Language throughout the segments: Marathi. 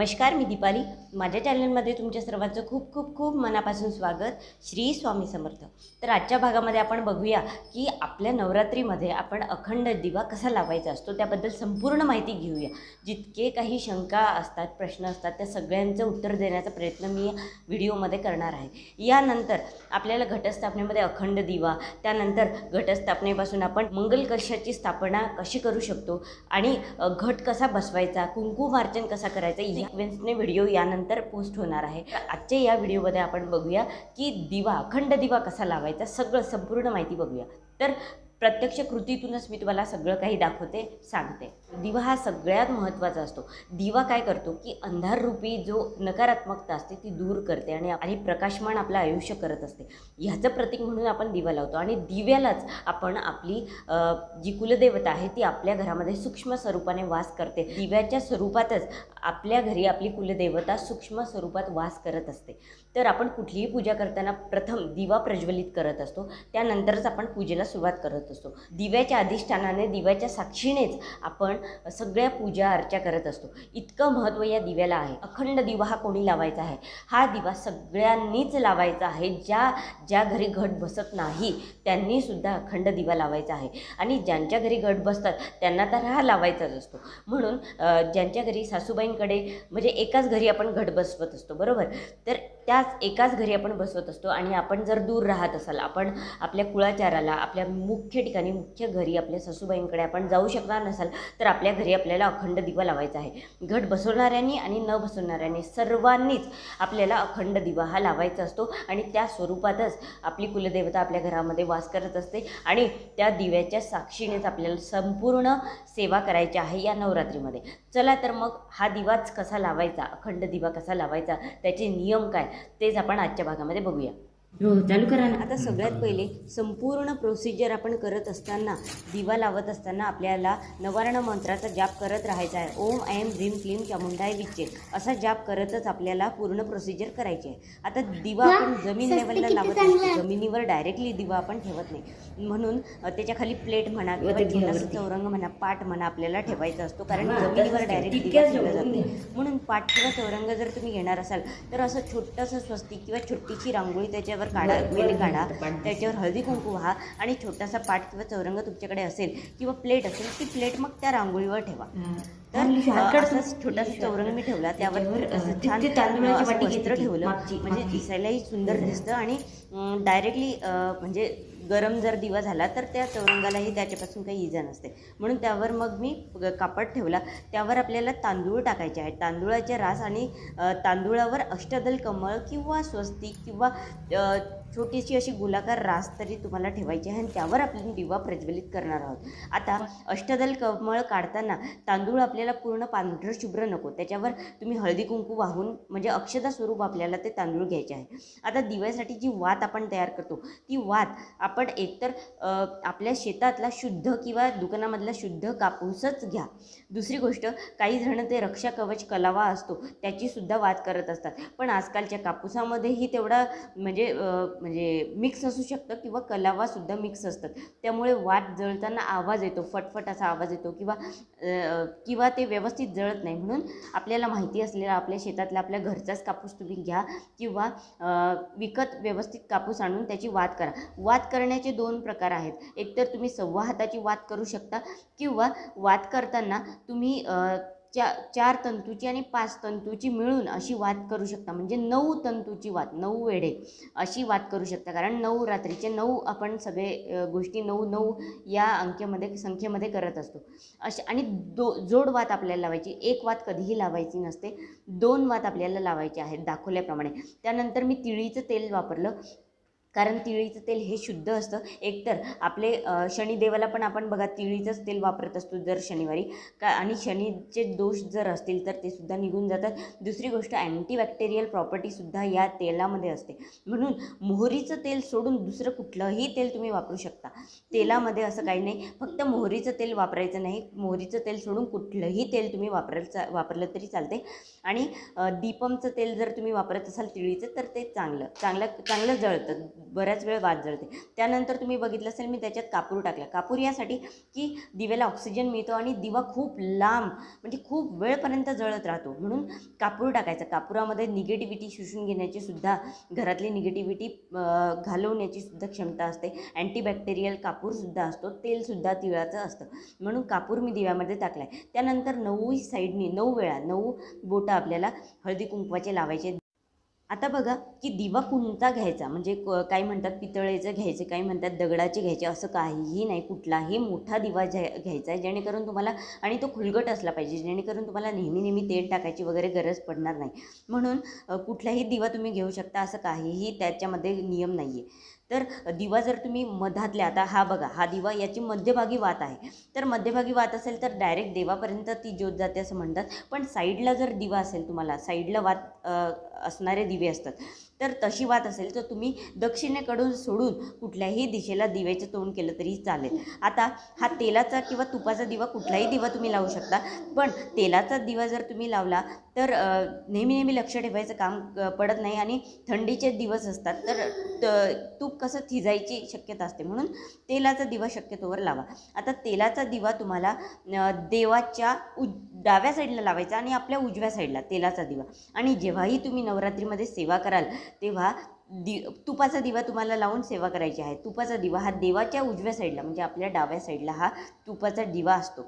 नमस्कार मी दीपाली. माझ्या चॅनलमध्ये तुमच्या सर्वांचं खूप खूप खूप मनापासून स्वागत. श्री स्वामी समर्थ. तर आजच्या भागामध्ये आपण बघूया की आपल्या नवरात्रीमध्ये आपण अखंड दिवा कसा लावायचा असतो त्याबद्दल संपूर्ण माहिती घेऊया. जितके काही शंका असतात प्रश्न असतात त्या सगळ्यांचं उत्तर देण्याचा प्रयत्न मी व्हिडिओमध्ये करणार आहे. यानंतर आपल्याला घटस्थापनेमध्ये अखंड दिवा त्यानंतर घटस्थापनेपासून आपण मंगल स्थापना कशी करू शकतो आणि घट कसा बसवायचा कुंकुमार्चन कसा करायचा या सिक्वेन्सने व्हिडिओ यानंतर पोस्ट होणार आहे. आजच्या या व्हिडिओमध्ये आपण बघूया की दिवा अखंड दिवा कसा लावायचा सगळं संपूर्ण माहिती बघूया. तर प्रत्यक्ष कृतीतूनच मी तुम्हाला सगळं काही दाखवते सांगते. दिवा हा सगळ्यात महत्त्वाचा असतो. दिवा काय करतो की अंधाररूपी जो नकारात्मकता असते ती दूर करते आणि आणि प्रकाशमान आपलं आयुष्य करत असते. ह्याचं प्रतीक म्हणून आपण दिवा लावतो आणि दिव्यालाच आपण आपली जी कुलदेवता आहे ती आपल्या घरामध्ये सूक्ष्म स्वरूपाने वास करते. दिव्याच्या स्वरूपातच आपल्या घरी आपली कुलदेवता सूक्ष्म स्वरूपात वास करत असते. तर आपण कुठलीही पूजा करताना प्रथम दिवा प्रज्वलित करत असतो. त्यानंतरच आपण पूजेला सुरुवात करत असतो. दिव्याच्या अधिष्ठानाने दिव्याच्या साक्षीनेच आपण सगळ्या पूजा अर्चा करत असतो. इतकं महत्त्व या दिव्याला आहे. अखंड दिवा हा कोणी लावायचा आहे? हा दिवा सगळ्यांनीच लावायचा आहे. ज्या ज्या घरी घट बसत नाही त्यांनीसुद्धा अखंड दिवा लावायचा आहे. आणि ज्यांच्या घरी घट बसतात त्यांना तर हा लावायचाच असतो. म्हणून ज्यांच्या घरी सासूबाई सासूबाईंकडे म्हणजे एकाच घरी आपण घट बसवत असतो बरोबर? तर त्याच एकाच घरी आपण बसवत असतो आणि आपण जर दूर राहत असाल आपण आपल्या कुळाचाराला आपल्या मुख्य ठिकाणी मुख्य घरी आपल्या सासूबाईंकडे आपण जाऊ शकणार नसाल तर आपल्या घरी आपल्याला अखंड दिवा लावायचा आहे. घट बसवणाऱ्यांनी आणि न बसवणाऱ्यांनी सर्वांनीच आपल्याला अखंड दिवा हा लावायचा असतो आणि त्या स्वरूपातच आपली कुलदेवता आपल्या घरामध्ये वास करत असते आणि त्या दिव्याच्या साक्षीनेच आपल्याला संपूर्ण सेवा करायची आहे या नवरात्रीमध्ये. चला तर मग हा दिवाच कसा लावायचा अखंड दिवा कसा लावायचा त्याचे नियम काय? तेच आपण आजच्या भागामध्ये बघूया. हो चालू करा ना. आता सगळ्यात पहिले संपूर्ण प्रोसिजर आपण करत असताना दिवा लावत असताना आपल्याला नवारण मंत्राचा जाप करत राहायचा आहे. ओम ऐम ह्रीम क्लीम चामुंडाय विच्चे. असा जाप करतच आपल्याला पूर्ण प्रोसिजर करायची आहे. आता दिवा आपण जमीन लेवलला लावत नाही. जमिनीवर डायरेक्टली दिवा आपण ठेवत नाही. म्हणून त्याच्याखाली प्लेट म्हणा किंवा चौरंग म्हणा पाट म्हणा आपल्याला ठेवायचा असतो. कारण जमिनीवर डायरेक्ट दिवा ठेवला जात नाही. पाट किंवा चौरंग जर तुम्ही घेणार असाल तर असं छोटंसं स्वस्तिक किंवा छोटीशी रांगोळी त्याच्यावर काढा वेली काढा. त्याच्यावर हळदी कुंकू व्हा आणि छोटासा पाट किंवा चौरंग तुमच्याकडे असेल किंवा प्लेट असेल ती प्लेट मग त्या रांगोळीवर ठेवा. तर छोटासा चौरंग मी ठेवला. त्यावर असं छान असं वस्त्र ठेवलं म्हणजे दिसायलाही सुंदर दिसतं आणि डायरेक्टली म्हणजे गरम जर दिवा झाला तर त्या चौरंगालाही त्याच्यापासून काही इजा नसते. म्हणून त्यावर मग मी कापड ठेवला. त्यावर आपल्याला तांदूळ टाकायचे आहेत. तांदूळाचे रास आणि तांदूळावर अष्टदल कमळ किंवा स्वस्तिक किंवा छोटीशी अशी गोलाकार रास तरी तुम्हाला ठेवायची आहे आणि त्यावर आपण दिवा प्रज्वलित करणार आहोत. आता अष्टदल कमळ काढताना तांदूळ आपल्याला पूर्ण पांढरं शुभ्र नको. त्याच्यावर तुम्ही हळदी कुंकू वाहून म्हणजे अक्षता स्वरूप आपल्याला ते तांदूळ घ्यायचे आहे. आता दिव्यासाठी जी वात आपण तयार करतो ती वात आपण एकतर आपल्या शेतातला शुद्ध किंवा दुकानामधला शुद्ध कापूसच घ्या. दुसरी गोष्ट काही जण ते रक्षा कवच कलावा असतो त्याचीसुद्धा वात करत असतात. पण आजकालच्या कापूसामध्येही तेवढा म्हणजे म्हणजे मिक्स असू शकतं किंवा कलावासुद्धा मिक्स असतात. त्यामुळे वाट जळताना आवाज येतो फटफट असा आवाज येतो किंवा किंवा ते व्यवस्थित जळत नाही. म्हणून आपल्याला माहिती असलेला आपल्या शेतातला आपल्या घरचाच कापूस तुम्ही घ्या किंवा विकत व्यवस्थित कापूस आणून त्याची वात करा. वात करण्याचे दोन प्रकार आहेत. एकतर तुम्ही सव्वा हाताची वात करू शकता किंवा वात करताना तुम्ही चा चार तंतूची आणि पाच तंतूची मिळून अशी वात करू शकता. म्हणजे नऊ तंतूची वात नऊ वेढे अशी वात करू शकता. कारण नऊ रात्रीचे नऊ आपण सगळे गोष्टी नऊ नऊ या अंकेमध्ये संख्येमध्ये करत असतो. अशा आणि दो जोड वात आपल्याला लावायची. एक वात कधीही लावायची नसते. दोन वात आपल्याला लावायचे आहेत दाखवल्याप्रमाणे. त्यानंतर मी तिळीचं तेल वापरलं. कारण तिळीचं तेल हे शुद्ध असतं. एकतर आपले शनिदेवाला पण आपण बघा तिळीचंच तेल वापरत असतो दर शनिवारी. का आणि शनीचे दोष जर असतील तर ते सुद्धा निघून जातात. दुसरी गोष्ट अँटीबॅक्टेरियल प्रॉपर्टीसुद्धा या तेलामध्ये असते. म्हणून मोहरीचं तेल सोडून दुसरं कुठलंही तेल तुम्ही वापरू शकता. तेलामध्ये असं काही नाही. फक्त मोहरीचं तेल वापरायचं नाही. मोहरीचं तेल सोडून कुठलंही तेल तुम्ही वापरायचं वापरलं तरी चालते. आणि दीपमचं तेल जर तुम्ही वापरत असाल तिळीचं तर ते चांगलं चांगलं चांगलं जळतं. बऱ्याच वेळ वाद जळते. त्यानंतर तुम्ही बघितलं असेल मी त्याच्यात कापूर टाकला. कापूर यासाठी की दिव्याला ऑक्सिजन मिळतो आणि दिवा खूप लांब म्हणजे खूप वेळपर्यंत जळत राहतो. म्हणून कापूर टाकायचा. कापुरामध्ये निगेटिव्हिटी शोषून घेण्याची सुद्धा घरातली निगेटिव्हिटी घालवण्याची सुद्धा क्षमता असते. अँटीबॅक्टेरियल कापूरसुद्धा असतो. तेलसुद्धा तिळाचं असतं. म्हणून कापूर मी दिव्यामध्ये टाकला आहे त्यानंतर नऊ साईडनी नऊ वेळा नऊ बोटं आपल्याला हळदी कुंकवाचे लावायचे. आता बघा की दिवा कोणता घ्यायचा? म्हणजे क- काही म्हणतात पितळेचं घ्यायचे काही म्हणतात दगडाचे घ्यायचे असं काहीही नाही. कुठलाही मोठा दिवा घ्या घ्यायचा आहे जेणेकरून तुम्हाला आणि तो खुलगट असला पाहिजे जेणेकरून तुम्हाला नेहमी नेहमी तेल टाकायची वगैरे गरज पडणार नाही. म्हणून कुठलाही दिवा तुम्ही घेऊ शकता असं काहीही त्याच्यामध्ये नियम नाही आहे तर दिवा जर तुम्ही मधातल्या आता हा बघा हा दिवा याची मध्यभागी वात आहे. तर मध्यभागी वात असेल तर डायरेक्ट देवापर्यंत ती ज्योत जाते असं म्हणतात. पण साईडला जर दिवा असेल तुम्हाला साईडला वात असणारे दिवे असतात. तर तशी वात असेल तर तुम्ही दक्षिणेकडून सोडून कुठल्याही दिशेला दिव्याचं तोंड केलं तरी चालेल. आता हा तेलाचा किंवा तुपाचा दिवा कुठलाही दिवा तुम्ही लावू शकता. पण तेलाचा दिवा जर तुम्ही लावला तर नेहमी नेहमी लक्ष ठेवायचं काम पडत नाही आणि थंडीचे दिवस असतात. तर त- तूप कसं थिजायची शक्यता असते म्हणून तेलाचा दिवा शक्यतोवर लावा. आता तेलाचा दिवा तुम्हाला देवाच्या उज डाव्या साईडला लावायचा आणि आपल्या उजव्या साईडला तेलाचा दिवा. आणि जेव्हाही तुम्ही नवरात्रीमध्ये सेवा कराल तेव्हा दि तुपाचा दिवा तुम्हाला लावून सेवा करायची आहे. तुपाचा दिवा हा देवाच्या उजव्या साईडला म्हणजे आपल्या डाव्या साईडला हा तुपाचा दिवा असतो.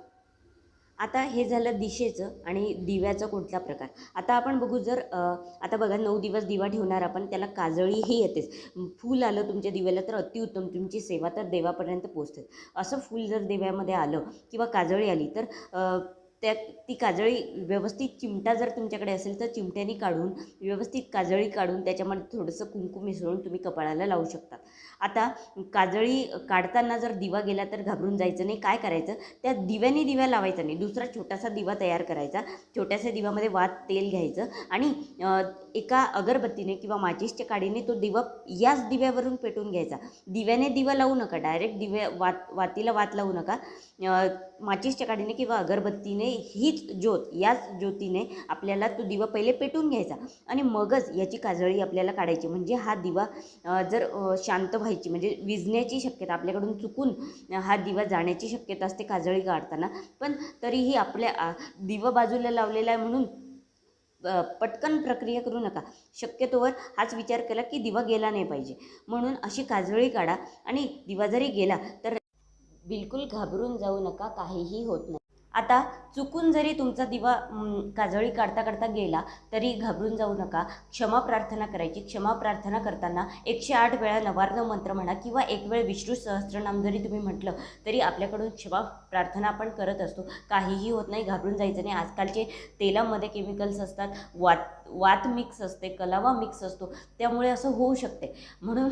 आता हे झालं दिशेचं आणि दिव्याचं कुठला प्रकार? आता आपण बघू जर आता बघा नऊ दिवस दिवा ठेवणार आपण त्याला काजळीही येतेच. फूल आलं तुमच्या दिव्याला तर अतिउत्तम तुमची सेवा तर देवापर्यंत पोचते असं फूल जर देव्यामध्ये आलं किंवा काजळी आली तर त्या ती काजळी व्यवस्थित चिमटा जर तुमच्याकडे असेल तर चिमट्याने काढून व्यवस्थित काजळी काढून त्याच्यामध्ये थोडंसं कुंकू मिसळून तुम्ही कपाळाला लावू शकता. आता काजळी काढताना जर दिवा गेला तर घाबरून जायचं नाही. काय करायचं? त्या दिव्याने दिव्या लावायचा नाही. दुसरा छोटासा दिवा तयार करायचा. छोट्याशा दिव्यामध्ये वात तेल घ्यायचं आणि एका अगरबत्तीने किंवा माचीसच्या काडीने तो दिवा याच दिव्यावरून पेटून घ्यायचा. दिव्याने दिवा लावू नका. डायरेक्ट दिव्या वात वातीला वात लावू नका. माचीसच्या काडीने किंवा अगरबत्तीने हीच ज्योत याच ज्योतीने आपल्याला तो दिवा पहिले पेटून घ्यायचा. आणि मगच याची काजळी आपल्याला काढायची. म्हणजे हा दिवा जर शांत व्हायची म्हणजे विजण्याची शक्यता आपल्याकडून चुकून हा दिवा जाण्याची शक्यता असते काजळी काढताना पण तरीही आपल्या दिवा बाजूला लावलेला आहे म्हणून पटकन प्रक्रिया करू नका. शक्यतोवर हाच विचार केला की दिवा गेला नाही पाहिजे. म्हणून अशी काजळी काढा. आणि दिवा जरी गेला तर बिलकुल घाबरून जाऊ नका काहीही होत नाही. आता चुकून जरी तुमचा दिवा काजळी काढता काढता गेला तरी घाबरून जाऊ नका. क्षमा प्रार्थना करायची. क्षमा प्रार्थना करताना एकशे आठ वेळा नवार्न मंत्र म्हणा किंवा एक वेळ विष्णू सहस्त्रनाम जरी तुम्ही म्हटलं तरी आपल्याकडून क्षमा प्रार्थना आपण करत असतो. काहीही होत नाही घाबरून जायचं नाही. आजकालचे तेलामध्ये केमिकल्स असतात. वात वात मिक्स असते कलावा मिक्स असतो त्यामुळे असं होऊ शकते. म्हणून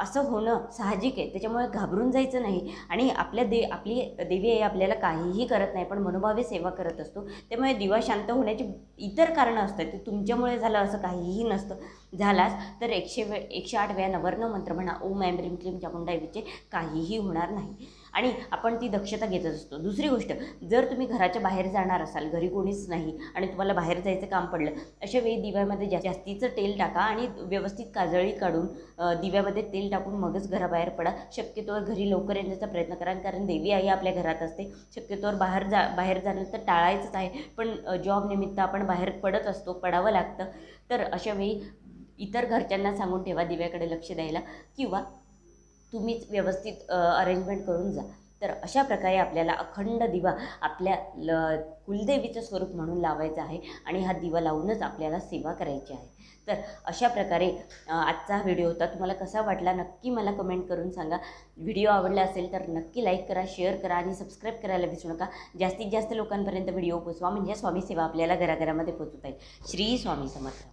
असं होणं साहजिक आहे. त्याच्यामुळे घाबरून जायचं नाही. आणि आपल्या दे आपली देवी आई आपल्याला काहीही करत नाही पण मनोभावे सेवा करत असतो. त्यामुळे दिवा शांत होण्याची इतर कारणं असतात. ते तुमच्यामुळे झालं असं काहीही नसतं. झालाच तर एकशे वे एकशे आठ वेळा नवर्ण मंत्र म्हणा ओम ऐम रिम क्लीम चामुंडाईचे काहीही होणार नाही. आणि आपण ती दक्षता घेतच असतो. दुसरी गोष्ट जर तुम्ही घराच्या बाहेर जाणार असाल घरी कोणीच नाही आणि तुम्हाला बाहेर जायचं काम पडलं अशा वेळी दिव्यामध्ये जा जास्तीचं तेल टाका आणि व्यवस्थित काजळी काढून दिव्यामध्ये तेल टाकून मगच घराबाहेर पडा. शक्यतोवर घरी लवकर येण्याचा प्रयत्न करा कारण देवी आई आपल्या घरात असते. शक्यतोवर बाहेर जा बाहेर जाणं तर टाळायचंच आहे पण जॉबनिमित्त जॉब निमित्त आपण बाहेर पडत असतो पडावं लागतं. तर अशा वेळी इतर घरच्यांना सांगून ठेवा दिव्याकडे लक्ष द्यायला किंवा तुम्हीच व्यवस्थित अरेंजमेंट करून जा. तर अशा प्रकारे आपल्याला अखंड दिवा आपल्या ल कुलदेवीचं स्वरूप म्हणून लावायचं आहे आणि हा दिवा लावूनच आपल्याला सेवा करायची आहे. तर अशा प्रकारे आजचा आजचा व्हिडिओ होता. तुम्हाला कसा वाटला नक्की मला कमेंट करून सांगा. व्हिडिओ आवडला असेल तर नक्की लाईक करा शेअर करा आणि सबस्क्राईब करायला विसरू नका. जास्तीत जास्त लोकांपर्यंत व्हिडिओ पोचवा म्हणजे स्वामी सेवा आपल्याला घराघरामध्ये पोचवता येईल. श्री स्वामी समर्थ.